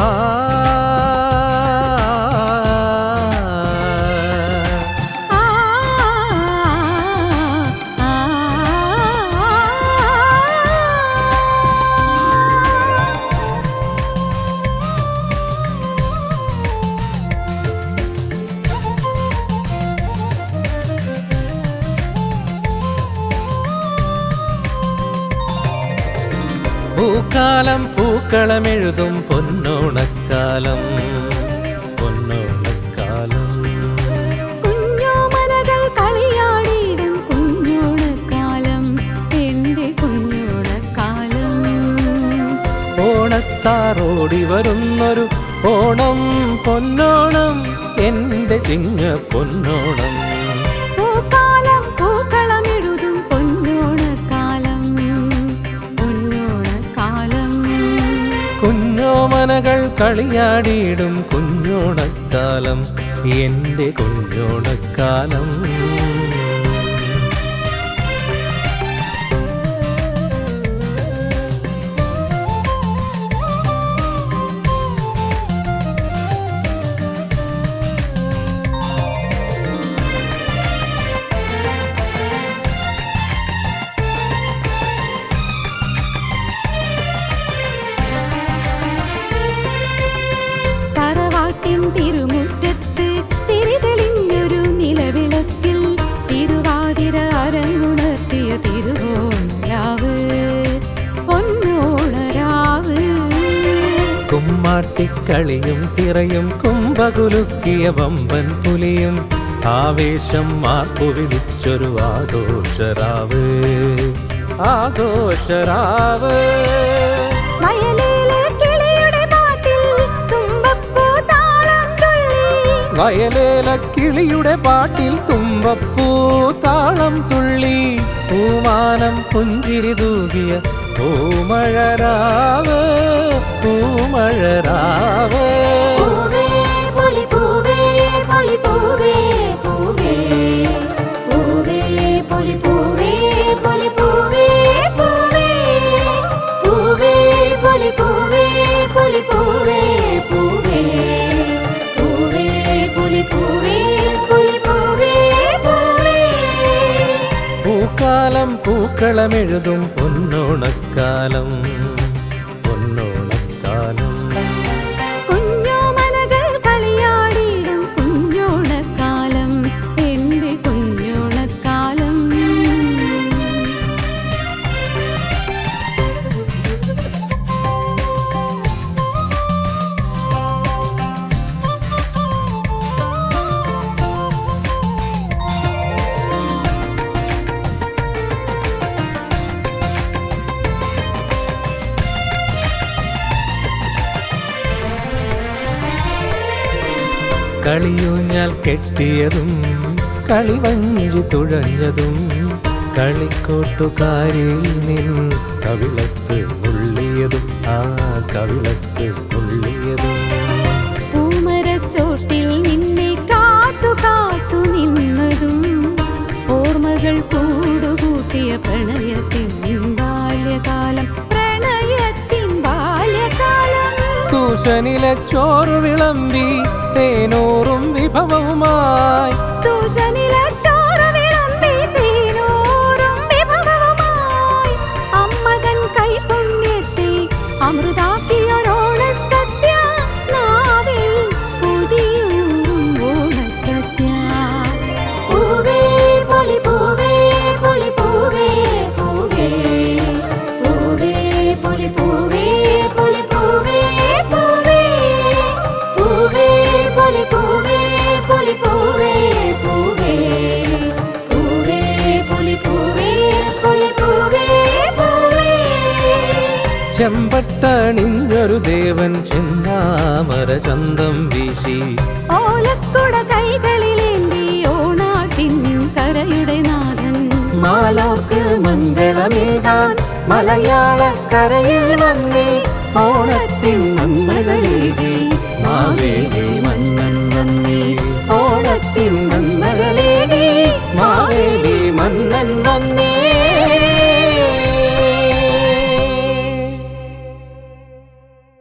Ah. പൂക്കാലം പൂക്കളമെഴുതും പൊന്നോണക്കാലം പൊന്നോണക്കാലം. കുഞ്ഞോമനകൾ കളിയാടിയിടും കുഞ്ഞോണക്കാലം എന്റെ കുഞ്ഞോണക്കാലം. ഓണത്താറോടി വരുന്നൊരു ഓണം പൊന്നോണം എന്റെ ചിങ്ങ പൊന്നോണം. കുഞ്ഞോമനകൾ കളിയാടിയിടും കുഞ്ഞോണക്കാലം എന്റെ കുഞ്ഞോണക്കാലം. തിരുമുറ്റത്ത് തിരിതെളിഞ്ഞൊരു നിലവിളക്കിൽ തിരുവാതിര അരങ്ങുണർത്തിയ തിരുവോണരാവ് പൊന്നോണരാവ്. കുമ്മാട്ടിക്കളിയും തിറയും കുമ്പകുലുക്കിയ വമ്പൻ പുലിയും ആവേശം മാർപ്പു വിളിച്ചൊരു ആഘോഷരാവ്. ആഘോഷരാവ്. വയലിലെ വയലേല കിളിയുടെ പാട്ടിൽ തുമ്പപ്പൂ താളം തുള്ളി പൂമാനം പുഞ്ചിരി തൂകിയ പൂമഴരാവ് പൂമഴരാവ്. പൂക്കളമെഴുതും പൊന്നുണക്കാലം. കളിയൂഞ്ഞാൽ കെട്ടിയതും കളിവഞ്ചി തുഴഞ്ഞതും കളിക്കോട്ടുകാരി നിൻ കവിളത്ത് മുള്ളിയതും ആ കവിളത്ത് മുള്ളിയതും. പൂമരച്ചോട്ടിൽ നിന്നെ കാത്തു കാത്തു നിന്നതും ഓർമ്മകൾ കൂടുകൂട്ടിയ പ്രണയത്തിൻ ബാല്യകാലം പ്രണയത്തിൻ ബാല്യകാലം. തൂഷനിലെ ചോറ് വിളമ്പി തേനൂറും വിഭവവുമായി തൂഷനിലെ ചെമ്പട്ടണിഞ്ഞൊരു ദേവൻ ചെന്നാമര ചന്തം വീശി. ഓലക്കുട കൈകളിലേന്തി ഓണാട്ടിൻ കരയുടെ നാഥൻ. മാലോക്ക് മംഗളമേകാൻ മലയാളക്കരയിൽ വന്നേ. ഓണത്തിൻ നന്മകളേകി മാവേലി